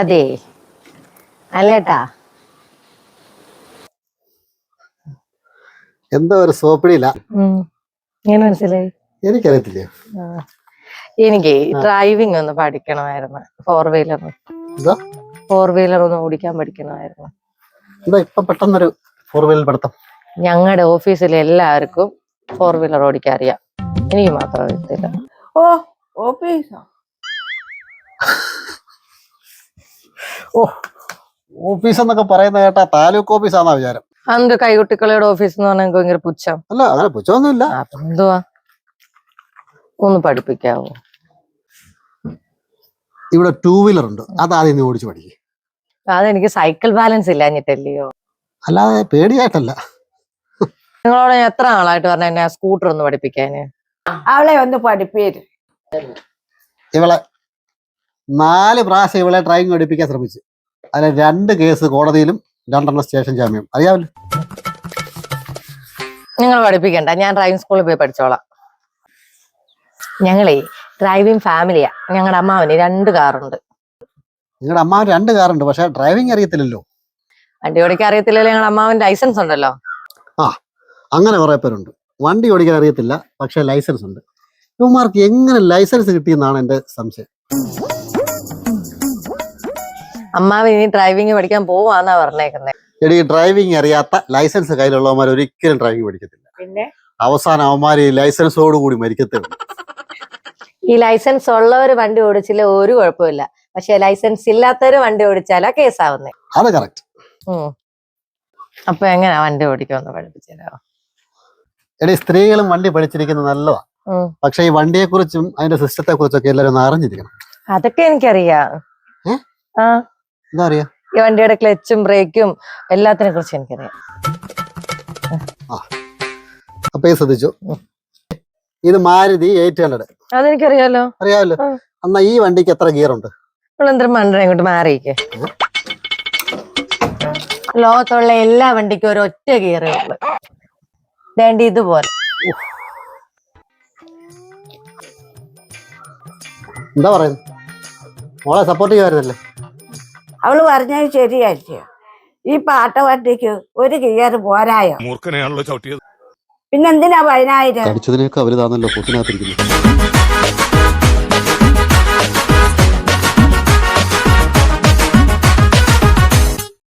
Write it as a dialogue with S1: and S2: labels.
S1: അതെ. അല്ലേട്ടാ?
S2: എന്തോ ഒരു സോപ്പിടിയില്ല.
S1: മനസ്സിലായി?
S2: എനിക്കറിയത്തില്ല.
S1: എനിക്ക് ഡ്രൈവിംഗ് ഒന്ന് പഠിക്കണമായിരുന്നു. ഫോർ വീലർ
S2: ഇതാ
S1: ഫോർ വീലർ ഒന്ന് ഓടിക്കാൻ പഠിക്കണമായിരുന്നു.
S2: എന്താ ഇപ്പൊ പെട്ടെന്നൊരു ഫോർ വീലർ പഠിത്തം.
S1: ഞങ്ങളുടെ ഓഫീസിലെ എല്ലാവർക്കും ഫോർ വീലർ ഓടിക്കാൻ അറിയാം. എനിക്ക് മാത്രം അറിയത്തില്ല.
S3: ഓ ഓഫീസോ?
S2: ഓ ഓഫീസ് എന്നൊക്കെ പറയുന്ന കേട്ടാ താലൂക്ക് ഓഫീസ് ആണോ വിചാരം.
S1: അന്ത് കൈകുട്ടികളുടെ ഓഫീസ് എന്ന് പറഞ്ഞാൽ ഭയങ്കര പുച്ഛം.
S2: അല്ല അങ്ങനെ പുച്ഛമൊന്നുമില്ല.
S1: അപ്പൊ എന്തുവാ? ഒന്ന് പഠിപ്പിക്കാവോ?
S2: ഇവിടെ ടൂ വീലർ ഉണ്ട്. അതാദ്യം നീ ഓടിച്ച് പഠിക്കും.
S1: അതെനിക്ക് സൈക്കിൾ ബാലൻസ് ഇല്ലാഞ്ഞിട്ടല്ലയോ?
S2: അല്ലാതെ പേടിയായിട്ടല്ല.
S1: നിങ്ങളോട് ഞാൻ എത്ര നാളായിട്ട് പറഞ്ഞ സ്കൂട്ടർ ഒന്ന് പഠിപ്പിക്കാന്?
S3: അവളെ ഒന്ന് പഠിപ്പീര്.
S2: ഇവളെ നാല് പ്രാവശ്യം ഇവളെ ഡ്രൈവിംഗ് പഠിപ്പിക്കാൻ ശ്രമിച്ചു. അതിൽ രണ്ട് കേസ് കോടതിയിലും രണ്ടെണ്ണം സ്റ്റേഷൻ ജാമ്യം. അറിയാമല്ലോ?
S1: നിങ്ങൾ പഠിപ്പിക്കണ്ട. ഞാൻ ഡ്രൈവിംഗ് സ്കൂളിൽ പോയി പഠിച്ചോളാം. ഞങ്ങളേ ഡ്രൈവിംഗ് ഫാമിലിയാ ഞങ്ങളുടെ അമ്മാവന് രണ്ട് കാറുണ്ട്
S2: നിങ്ങളുടെ അമ്മാവൻ രണ്ട് കാറുണ്ട് പക്ഷെ ഡ്രൈവിംഗ് അറിയത്തില്ലല്ലോ.
S1: വണ്ടി ഓടിക്കാൻ അറിയത്തില്ലല്ലോ ഞങ്ങളുടെ അമ്മാവൻ ലൈസൻസ് ഉണ്ടല്ലോ.
S2: ആ അങ്ങനെ കുറെ പേരുണ്ട്. വണ്ടി ഓടിക്കാൻ അറിയത്തില്ല പക്ഷെ ലൈസൻസ് ഉണ്ട്. ഇവന്മാർക്ക് എങ്ങനെ ലൈസൻസ് കിട്ടിയെന്നാണ് എന്റെ സംശയം.
S1: അമ്മാവൻ ഇനി ഡ്രൈവിംഗ് പഠിക്കാൻ പോവാന്നാ പറഞ്ഞേക്കുന്നത്
S2: എടി ഡ്രൈവിംഗ് അറിയാത്ത ലൈസൻസ് കയ്യിലുള്ളവന്മാർ ഒരിക്കലും ഡ്രൈവിംഗ് പഠിക്കത്തില്ല.
S3: പിന്നെ?
S2: അവസാനം അവന്മാർ ഈ ലൈസൻസോട് കൂടി മരിക്കത്തില്ല. ഉള്ളൂ
S1: ഈ ലൈസൻസ് ഉള്ളവർ വണ്ടി ഓടിച്ചില്ല ഒരു കുഴപ്പമില്ല. പക്ഷെ ലൈസൻസ് ഇല്ലാത്തവര് വണ്ടി ഓടിച്ചാലാ കേസാവുന്നേ.
S2: അത് കറക്റ്റ്.
S1: അപ്പൊ എങ്ങനെയാ വണ്ടി ഓടിക്കുമെന്ന് പഠിപ്പിച്ചോ
S2: എടി സ്ത്രീകളും വണ്ടി പഠിച്ചിരിക്കുന്നത് നല്ലതാ. പക്ഷെ ഈ വണ്ടിയെ കുറിച്ചും അതിന്റെ സിസ്റ്റത്തെ കുറിച്ചൊക്കെ എല്ലാരും അറിഞ്ഞിരിക്കണം.
S1: അതൊക്കെ എനിക്കറിയാം? ആ. ഈ വണ്ടിയുടെ ക്ലച്ചും ബ്രേക്കും എല്ലാത്തിനെ കുറിച്ച് എനിക്കറിയാം.
S2: അപ്പൊ ഈ ശ്രദ്ധിച്ചു? ഇത് മാരുതി എയ്റ്റ് ഹൺഡ്രഡ്
S1: അതെനിക്കറിയാലോ.
S2: അറിയാമല്ലോ. എന്നാ ഈ വണ്ടിക്ക് എത്ര ഗിയർ ഉണ്ട്?
S1: മണ്ടന ഇങ്ങോട്ട് മാറിയിക്കേ ലോകത്തുള്ള എല്ലാ വണ്ടിക്കും ഒരു ഒറ്റ ഗിയർ ഉള്ളു. വേണ്ട ഇതുപോലെ.
S2: എന്താ പറയുന്നത് മോളെ സപ്പോർട്ട് ചെയ്യുമായിരുന്നല്ലേ
S3: അവൾ പറഞ്ഞത് ശരിയായിരിക്കും. ഈ പാട്ടവണ്ടിക്ക് ഒരു കിയർ പോരായോ?
S4: മൂർഖനെയാണല്ലോ ചവിട്ടിയത്.
S3: പിന്നെന്തിനാ പതിനായിരം?
S2: കടിച്ചതിനേക്കാൾ താന്നല്ലോ പൊട്ടിനകത്തിരിക്കുന്നത്